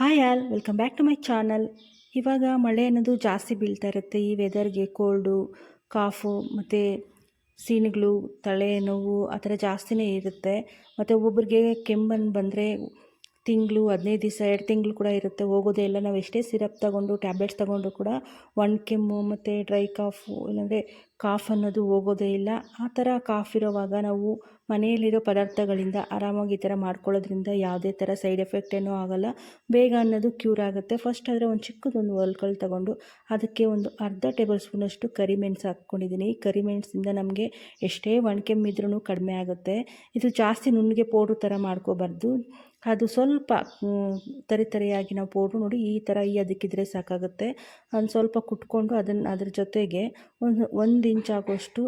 Hi all, welcome back to my channel. ಇವಾಗ ಮಳೆ ಅನ್ನೋದು ಜಾಸ್ತಿ ಬೀಳ್ತಾ ಇರುತ್ತೆ. ಈ ವೆದರ್ಗೆ ಕೋಲ್ಡು, ಕಾಫು, ಮತ್ತು ಸೀನುಗಳು ತಲೆನೋವು ಆ ಥರ ಜಾಸ್ತಿನೇ ಇರುತ್ತೆ. ಮತ್ತು ಒಬ್ಬೊಬ್ಬರಿಗೆ ಕೆಮ್ಮನ್ನು ಬಂದರೆ ತಿಂಗಳು, ಹದಿನೈದು ದಿವಸ, ಎರಡು ತಿಂಗಳು ಕೂಡ ಇರುತ್ತೆ. ಹೋಗೋದೇ ಇಲ್ಲ. ನಾವು ಎಷ್ಟೇ ಸಿರಪ್ ತಗೊಂಡು ಟ್ಯಾಬ್ಲೆಟ್ಸ್ ತಗೊಂಡ್ರು ಕೂಡ ಒಣ ಕೆಮ್ಮು ಮತ್ತು ಡ್ರೈ ಕಾಫು ಇಲ್ಲಾಂದರೆ ಕಾಫ್ ಅನ್ನೋದು ಹೋಗೋದೇ ಇಲ್ಲ. ಆ ಥರ ಕಾಫ್ ಇರೋವಾಗ ನಾವು ಮನೆಯಲ್ಲಿರೋ ಪದಾರ್ಥಗಳಿಂದ ಆರಾಮಾಗಿ ಈ ಥರ ಮಾಡ್ಕೊಳ್ಳೋದ್ರಿಂದ ಯಾವುದೇ ಥರ ಸೈಡ್ ಎಫೆಕ್ಟ್ ಏನೂ ಆಗೋಲ್ಲ. ಬೇಗ ಅನ್ನೋದು ಕ್ಯೂರ್ ಆಗುತ್ತೆ. ಫಸ್ಟ್ ಆದರೆ ಒಂದು ಚಿಕ್ಕದೊಂದು ಒಲ್ಕಲ್ ತಗೊಂಡು ಅದಕ್ಕೆ ಒಂದು ಅರ್ಧ ಟೇಬಲ್ ಸ್ಪೂನಷ್ಟು ಕರಿಮೆಣಸು ಹಾಕ್ಕೊಂಡಿದ್ದೀನಿ. ಕರಿಮೆಣಸಿಂದ ನಮಗೆ ಎಷ್ಟೇ ಒಣಕೆಮ್ಮಿದ್ರೂ ಕಡಿಮೆ ಆಗುತ್ತೆ. ಇದು ಜಾಸ್ತಿ ನುಣ್ಣಗೆ ಪೌಡ್ರ್ ಥರ ಮಾಡ್ಕೋಬಾರ್ದು. ಅದು ಸ್ವಲ್ಪ ತರಿ ತರಿಯಾಗಿ ನಾವು ಪೌಡ್ರು ನೋಡಿ ಈ ಥರ ಈ ಅದಕ್ಕಿದ್ರೆ ಸಾಕಾಗುತ್ತೆ. ಒಂದು ಸ್ವಲ್ಪ ಕುಟ್ಕೊಂಡು ಅದನ್ನು ಅದ್ರ ಜೊತೆಗೆ ಒಂದು ಒಂದು ಇಂಚ್ ಆಗೋಷ್ಟು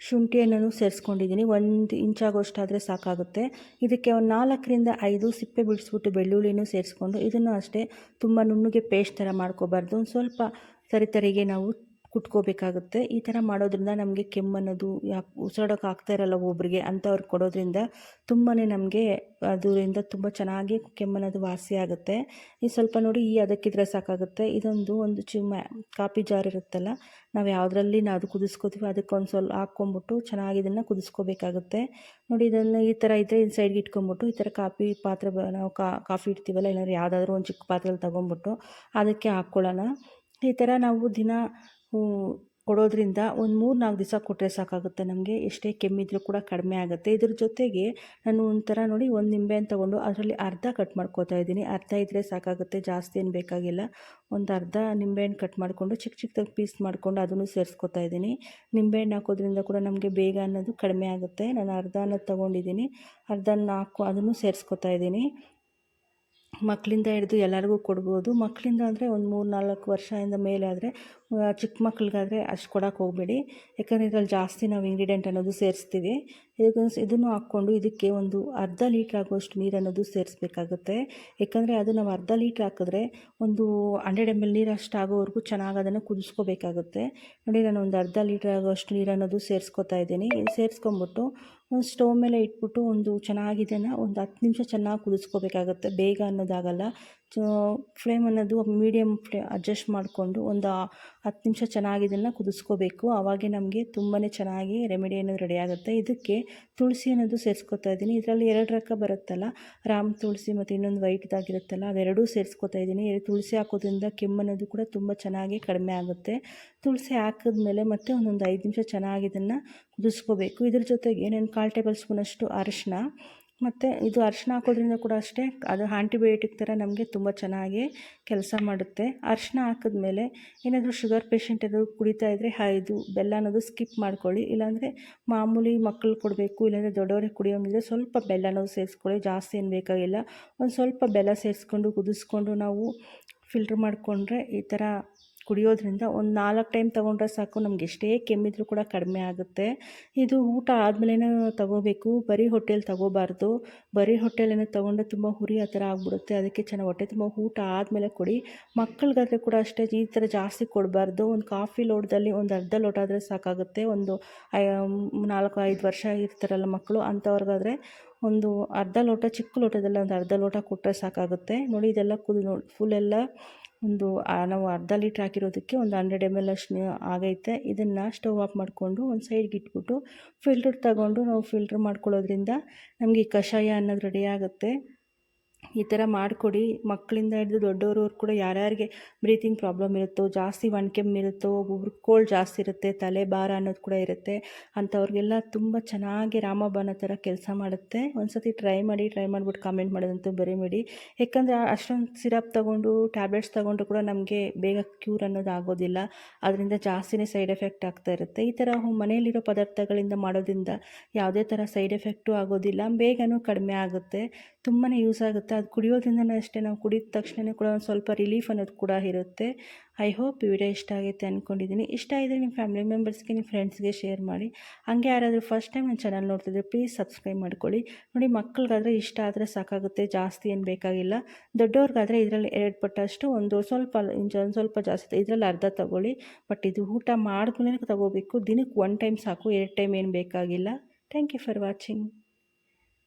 ಶುಂಠಿಯನ್ನು ಸೇರಿಸ್ಕೊಂಡಿದ್ದೀನಿ. ಒಂದು ಇಂಚ್ ಆಗೋಷ್ಟಾದರೆ ಸಾಕಾಗುತ್ತೆ. ಇದಕ್ಕೆ ಒಂದು ನಾಲ್ಕರಿಂದ ಐದು ಸಿಪ್ಪೆ ಬಿಡಿಸ್ಬಿಟ್ಟು ಬೆಳ್ಳುಳ್ಳಿನೂ ಸೇರಿಸ್ಕೊಂಡು ಇದನ್ನು ಅಷ್ಟೇ ತುಂಬ ನುಣ್ಣಗೆ ಪೇಸ್ಟ್ ಥರ ಮಾಡ್ಕೋಬಾರ್ದು. ಒಂದು ಸ್ವಲ್ಪ ತರಿ ತರಿಗೆ ನಾವು ಕುಟ್ಕೋಬೇಕಾಗುತ್ತೆ. ಈ ಥರ ಮಾಡೋದ್ರಿಂದ ನಮಗೆ ಕೆಮ್ಮನ್ನೋದು ಯಾಕೆ ಉಸಿರಾಡೋಕೆ ಆಗ್ತಾ ಇರಲ್ಲ ಒಬ್ಬರಿಗೆ ಅಂಥವ್ರಿಗೆ ಕೊಡೋದ್ರಿಂದ ತುಂಬಾ ನಮಗೆ ಅದರಿಂದ ತುಂಬ ಚೆನ್ನಾಗಿ ಕೆಮ್ಮನ್ನೋದು ವಾಸಿ ಆಗುತ್ತೆ. ಈ ಸ್ವಲ್ಪ ನೋಡಿ ಈ ಅದಕ್ಕಿದ್ರೆ ಸಾಕಾಗುತ್ತೆ. ಇದೊಂದು ಒಂದು ಚಿಮ್ಮ ಕಾಫಿ ಜಾರ್ ಇರುತ್ತಲ್ಲ, ನಾವು ಯಾವುದ್ರಲ್ಲಿ ನಾವು ಅದು ಕುದಿಸ್ಕೋತೀವಿ ಅದಕ್ಕೊಂದು ಸ್ವಲ್ಪ ಹಾಕ್ಕೊಂಬಿಟ್ಟು ಚೆನ್ನಾಗಿ ಇದನ್ನು ಕುದಿಸ್ಕೋಬೇಕಾಗುತ್ತೆ. ನೋಡಿ ಇದನ್ನು ಈ ಥರ ಇದ್ದರೆ ಇದು ಸೈಡ್ಗೆ ಇಟ್ಕೊಂಬಿಟ್ಟು ಈ ಥರ ಕಾಫಿ ಪಾತ್ರೆ ನಾವು ಕಾಫಿ ಇಡ್ತೀವಲ್ಲ, ಇಲ್ಲಾಂದ್ರೆ ಯಾವುದಾದ್ರೂ ಒಂದು ಚಿಕ್ಕ ಪಾತ್ರೆಯಲ್ಲಿ ತೊಗೊಂಬಿಟ್ಟು ಅದಕ್ಕೆ ಹಾಕ್ಕೊಳ್ಳೋಣ. ಈ ಥರ ನಾವು ದಿನ ಕೊಡೋದ್ರಿಂದ ಒಂದು ಮೂರು ನಾಲ್ಕು ದಿವಸ ಕೊಟ್ಟರೆ ಸಾಕಾಗುತ್ತೆ ನಮಗೆ. ಎಷ್ಟೇ ಕೆಮ್ಮಿದ್ರೂ ಕೂಡ ಕಡಿಮೆ ಆಗುತ್ತೆ. ಇದ್ರ ಜೊತೆಗೆ ನಾನು ಒಂಥರ ನೋಡಿ ಒಂದು ನಿಂಬೆಹಣ್ಣು ತೊಗೊಂಡು ಅದರಲ್ಲಿ ಅರ್ಧ ಕಟ್ ಮಾಡ್ಕೋತಾ ಇದ್ದೀನಿ. ಅರ್ಧ ಇದ್ದರೆ ಸಾಕಾಗುತ್ತೆ, ಜಾಸ್ತಿ ಏನು ಬೇಕಾಗಿಲ್ಲ. ಒಂದು ಅರ್ಧ ನಿಂಬೆಹಣ್ಣು ಕಟ್ ಮಾಡಿಕೊಂಡು ಚಿಕ್ಕ ಚಿಕ್ಕದಾಗಿ ಪೀಸ್ ಮಾಡಿಕೊಂಡು ಅದನ್ನು ಸೇರಿಸ್ಕೊತಾ ಇದ್ದೀನಿ. ನಿಂಬೆಹಣ್ಣು ಹಾಕೋದ್ರಿಂದ ಕೂಡ ನಮಗೆ ಬೇಗ ಅನ್ನೋದು ಕಡಿಮೆ ಆಗುತ್ತೆ. ನಾನು ಅರ್ಧ ಅನ್ನೋದು ತೊಗೊಂಡಿದ್ದೀನಿ. ಅರ್ಧನ ಹಾಕು ಅದನ್ನು ಸೇರಿಸ್ಕೊತಾ ಇದ್ದೀನಿ. ಮಕ್ಕಳಿಂದ ಹಿಡಿದು ಎಲ್ಲರಿಗೂ ಕೊಡ್ಬೋದು. ಮಕ್ಕಳಿಂದ ಅಂದರೆ ಒಂದು ಮೂರು ನಾಲ್ಕು ವರ್ಷದಿಂದ ಮೇಲೆ ಆದರೆ ಚಿಕ್ಕ ಮಕ್ಳಿಗಾದರೆ ಅಷ್ಟು ಕೊಡೋಕೆ ಹೋಗಬೇಡಿ. ಯಾಕಂದರೆ ಇದರಲ್ಲಿ ಜಾಸ್ತಿ ನಾವು ಇಂಗ್ರೀಡಿಯೆಂಟ್ ಅನ್ನೋದು ಸೇರಿಸ್ತೀವಿ. ಇದಕ್ಕೆ ಇದನ್ನು ಹಾಕ್ಕೊಂಡು ಇದಕ್ಕೆ ಒಂದು ಅರ್ಧ ಲೀಟ್ರ್ ಆಗುವಷ್ಟು ನೀರು ಅನ್ನೋದು ಸೇರಿಸ್ಬೇಕಾಗುತ್ತೆ. ಯಾಕಂದರೆ ಅದು ನಾವು ಅರ್ಧ ಲೀಟ್ರ್ ಹಾಕಿದ್ರೆ ಒಂದು ಹಂಡ್ರೆಡ್ ಎಂ ಎಲ್ ನೀರು ಅಷ್ಟು ಆಗೋವರೆಗೂ ಚೆನ್ನಾಗಿ ಅದನ್ನು ಕುದಿಸ್ಕೋಬೇಕಾಗುತ್ತೆ. ನೋಡಿ, ನಾನು ಒಂದು ಅರ್ಧ ಲೀಟ್ರ್ ಆಗುವಷ್ಟು ನೀರು ಅನ್ನೋದು ಸೇರಿಸ್ಕೊತಾ ಇದ್ದೀನಿ. ಸೇರಿಸ್ಕೊಂಬಿಟ್ಟು ಒಂದು ಸ್ಟವ್ ಮೇಲೆ ಇಟ್ಬಿಟ್ಟು ಒಂದು ಚೆನ್ನಾಗಿದೆನ ಒಂದು ಹತ್ತು ನಿಮಿಷ ಚೆನ್ನಾಗಿ ಕುದಿಸ್ಕೋಬೇಕಾಗುತ್ತೆ. ಬೇಗ ಅನ್ನೋದಾಗಲ್ಲ. ಫ್ಲೇಮ್ ಅನ್ನೋದು ಮೀಡಿಯಮ್ ಫ್ಲೇ, ಅಡ್ಜಸ್ಟ್ ಮಾಡಿಕೊಂಡು ಒಂದು ಹತ್ತು ನಿಮಿಷ ಚೆನ್ನಾಗಿ ಇದನ್ನು ಕುದಿಸ್ಕೋಬೇಕು. ಆವಾಗೆ ನಮಗೆ ತುಂಬಾ ಚೆನ್ನಾಗಿ ರೆಮಿಡಿ ಅನ್ನೋದು ರೆಡಿ ಆಗುತ್ತೆ. ಇದಕ್ಕೆ ತುಳಸಿ ಅನ್ನೋದು ಸೇರಿಸ್ಕೊತಾ ಇದ್ದೀನಿ. ಇದರಲ್ಲಿ ಎರಡು ರಕ್ಕ ಬರುತ್ತಲ್ಲ, ರಾಮ್ ತುಳಸಿ ಮತ್ತು ಇನ್ನೊಂದು ವೈಟ್ದಾಗಿರುತ್ತಲ್ಲ ಅವೆರಡೂ ಸೇರಿಸ್ಕೊತಾ ಇದ್ದೀನಿ. ತುಳಸಿ ಹಾಕೋದ್ರಿಂದ ಕೆಮ್ಮನ್ನೋದು ಕೂಡ ತುಂಬ ಚೆನ್ನಾಗಿ ಕಡಿಮೆ ಆಗುತ್ತೆ. ತುಳಸಿ ಹಾಕಿದ್ಮೇಲೆ ಮತ್ತೆ ಒಂದೊಂದು ಐದು ನಿಮಿಷ ಚೆನ್ನಾಗಿ ಇದನ್ನು ಕುದಿಸ್ಕೋಬೇಕು. ಇದ್ರ ಜೊತೆಗೆ, ನಾನು ಕಾಲು ಟೇಬಲ್ ಸ್ಪೂನಷ್ಟು ಅರಿಶಿನ ಮತ್ತು ಇದು ಅರಿಶಿನ ಹಾಕೋದ್ರಿಂದ ಕೂಡ ಅಷ್ಟೇ ಅದು ಆ್ಯಂಟಿಬಯೋಟಿಕ್ ಥರ ನಮಗೆ ತುಂಬ ಚೆನ್ನಾಗಿ ಕೆಲಸ ಮಾಡುತ್ತೆ. ಅರಿಶಿನ ಹಾಕಿದ್ಮೇಲೆ ಏನಾದರೂ ಶುಗರ್ ಪೇಷೆಂಟ್ ಏನಾದರೂ ಕುಡಿತಾ ಇದ್ದರೆ ಇದು ಬೆಲ್ಲ ಅನ್ನೋದು ಸ್ಕಿಪ್ ಮಾಡ್ಕೊಳ್ಳಿ. ಇಲ್ಲಾಂದರೆ ಮಾಮೂಲಿ ಮಕ್ಕಳು ಕೊಡಬೇಕು, ಇಲ್ಲಾಂದರೆ ದೊಡ್ಡವ್ರಿಗೆ ಕುಡಿಯೋಂಗಿದ್ರೆ ಸ್ವಲ್ಪ ಬೆಲ್ಲ ಅನ್ನೋದು ಸೇರಿಸ್ಕೊಳ್ಳಿ. ಜಾಸ್ತಿ ಏನು ಬೇಕಾಗಿಲ್ಲ. ಒಂದು ಸ್ವಲ್ಪ ಬೆಲ್ಲ ಸೇರಿಸ್ಕೊಂಡು, ಕುದಿಸ್ಕೊಂಡು ನಾವು ಫಿಲ್ಟ್ರ್ ಮಾಡಿಕೊಂಡ್ರೆ ಈ ಥರ ಕುಡಿಯೋದ್ರಿಂದ ಒಂದು ನಾಲ್ಕು ಟೈಮ್ ತೊಗೊಂಡ್ರೆ ಸಾಕು, ನಮ್ಗೆ ಎಷ್ಟೇ ಕೆಮ್ಮಿದ್ರೂ ಕೂಡ ಕಡಿಮೆ ಆಗುತ್ತೆ. ಇದು ಊಟ ಆದಮೇಲೆ ತಗೋಬೇಕು. ಬರೀ ಹೊಟ್ಟೆಲಿ ತಗೋಬಾರ್ದು. ಬರೀ ಹೊಟ್ಟೆಲೇನೆ ತೊಗೊಂಡ್ರೆ ತುಂಬ ಹುರಿ ಆ ಥರ ಆಗ್ಬಿಡುತ್ತೆ. ಅದಕ್ಕೆ ಚೆನ್ನಾಗಿ ಹೊಟ್ಟೆ ತುಂಬ ಊಟ ಆದಮೇಲೆ ಕೊಡಿ. ಮಕ್ಕಳಿಗಾದ್ರೆ ಕೂಡ ಅಷ್ಟೇ, ಈ ಥರ ಜಾಸ್ತಿ ಕೊಡಬಾರ್ದು. ಒಂದು ಕಾಫಿ ಲೋಟದಲ್ಲಿ ಒಂದು ಅರ್ಧ ಲೋಟ ಆದರೆ ಸಾಕಾಗುತ್ತೆ. ಒಂದು ನಾಲ್ಕು, ಐದು ವರ್ಷ ಇರ್ತಾರಲ್ಲ ಮಕ್ಕಳು, ಅಂಥವ್ರಿಗಾದರೆ ಒಂದು ಅರ್ಧ ಲೋಟ, ಚಿಕ್ಕ ಲೋಟದಲ್ಲಿ ಒಂದು ಅರ್ಧ ಲೋಟ ಕೊಟ್ಟರೆ ಸಾಕಾಗುತ್ತೆ. ನೋಡಿ, ಇದೆಲ್ಲ ಕುದು ನೋಡಿ ಫುಲ್ಲೆಲ್ಲ ಒಂದು ನಾವು ಅರ್ಧ ಲೀಟ್ರ್ ಹಾಕಿರೋದಕ್ಕೆ ಒಂದು ಹಂಡ್ರೆಡ್ ಎಂ ಎಲ್ ಅಷ್ಟು ಆಗೈತೆ. ಇದನ್ನು ಸ್ಟವ್ ಆಫ್ ಮಾಡಿಕೊಂಡು ಒಂದು ಸೈಡ್ಗೆ ಇಟ್ಬಿಟ್ಟು, ಫಿಲ್ಟರ್ ತಗೊಂಡು ನಾವು ಫಿಲ್ಟ್ರ್ ಮಾಡ್ಕೊಳ್ಳೋದ್ರಿಂದ ನಮಗೆ ಕಷಾಯ ಅನ್ನೋದು ರೆಡಿ ಆಗುತ್ತೆ. ಈ ಥರ ಮಾಡಿಕೊಡಿ. ಮಕ್ಕಳಿಂದ ಹಿಡಿದು ದೊಡ್ಡವ್ರವ್ರು ಕೂಡ ಯಾರ್ಯಾರಿಗೆ ಬ್ರೀತಿಂಗ್ ಪ್ರಾಬ್ಲಮ್ ಇರುತ್ತೋ, ಜಾಸ್ತಿ ಇರುತ್ತೋ, ಒಬ್ಬೊಬ್ರು ಕೋಲ್ಡ್ ಜಾಸ್ತಿ ಇರುತ್ತೆ, ತಲೆ ಭಾರ ಅನ್ನೋದು ಕೂಡ ಇರುತ್ತೆ. ಅಂಥವ್ರಿಗೆಲ್ಲ ತುಂಬ ಚೆನ್ನಾಗಿ ರಾಮಬಾನ ಥರ ಕೆಲಸ ಮಾಡುತ್ತೆ. ಒಂದು ಸತಿ ಟ್ರೈ ಮಾಡಿ ಟ್ರೈ ಮಾಡಿಬಿಟ್ಟು ಕಾಮೆಂಟ್ ಮಾಡೋದಂತೂ ಬರೀಬೇಡಿ. ಯಾಕಂದರೆ ಅಷ್ಟೊಂದು ಸಿರಪ್ ತೊಗೊಂಡು ಟ್ಯಾಬ್ಲೆಟ್ಸ್ ತೊಗೊಂಡ್ರು ಕೂಡ ನಮಗೆ ಬೇಗ ಕ್ಯೂರ್ ಅನ್ನೋದು ಆಗೋದಿಲ್ಲ. ಅದರಿಂದ ಜಾಸ್ತಿನೇ ಸೈಡ್ ಎಫೆಕ್ಟ್ ಆಗ್ತಾ ಇರುತ್ತೆ. ಈ ಥರ ಮನೆಯಲ್ಲಿರೋ ಪದಾರ್ಥಗಳಿಂದ ಮಾಡೋದ್ರಿಂದ ಯಾವುದೇ ಥರ ಸೈಡ್ ಎಫೆಕ್ಟು ಆಗೋದಿಲ್ಲ. ಬೇಗನೂ ಕಡಿಮೆ ಆಗುತ್ತೆ. ತುಂಬಾ ಯೂಸ್ ಆಗುತ್ತೆ. ಅದು ಅಷ್ಟೇ ನಾವು ಕುಡಿದ ತಕ್ಷಣವೇ ಕೂಡ ಒಂದು ಸ್ವಲ್ಪ ರಿಲೀಫ್ ಅನ್ನೋದು ಕೂಡ ಇರುತ್ತೆ. ಐ ಹೋಪ್ ಈ ವಿಡಿಯೋ ಇಷ್ಟ ಆಗುತ್ತೆ ಅಂದ್ಕೊಂಡಿದ್ದೀನಿ ಇಷ್ಟ ಇದ್ದರೆ ನಿಮ್ಮ ಫ್ಯಾಮಿಲಿ ಮೆಂಬರ್ಸ್ಗೆ ನಿಮ್ಮ ಫ್ರೆಂಡ್ಸ್ಗೆ ಶೇರ್ ಮಾಡಿ. ಹಾಗೆ ಯಾರಾದರೂ ಫಸ್ಟ್ ಟೈಮ್ ನನ್ನ ಚಾನಲ್ ನೋಡ್ತಿದ್ರೆ ಪ್ಲೀಸ್ ಸಬ್ಸ್ಕ್ರೈಬ್ ಮಾಡ್ಕೊಳ್ಳಿ. ನೋಡಿ ಮಕ್ಕಳಿಗಾದರೆ ಇಷ್ಟ ಆದರೆ ಸಾಕಾಗುತ್ತೆ, ಜಾಸ್ತಿ ಏನು ಬೇಕಾಗಿಲ್ಲ. ದೊಡ್ಡವ್ರಿಗಾದರೆ ಇದರಲ್ಲಿ ಎರಡು ಪಟ್ಟಷ್ಟು ಒಂದು ಸ್ವಲ್ಪ ಒಂದು ಸ್ವಲ್ಪ ಜಾಸ್ತಿ ಇದರಲ್ಲಿ ಅರ್ಧ ತಗೊಳ್ಳಿ. ಬಟ್ ಇದು ಊಟ ಮಾಡಿದ್ಮೇಲೆ ತಗೋಬೇಕು. ದಿನಕ್ಕೆ ಒನ್ ಟೈಮ್ ಸಾಕು, ಎರಡು ಟೈಮ್ ಏನು ಬೇಕಾಗಿಲ್ಲ. Thank you for watching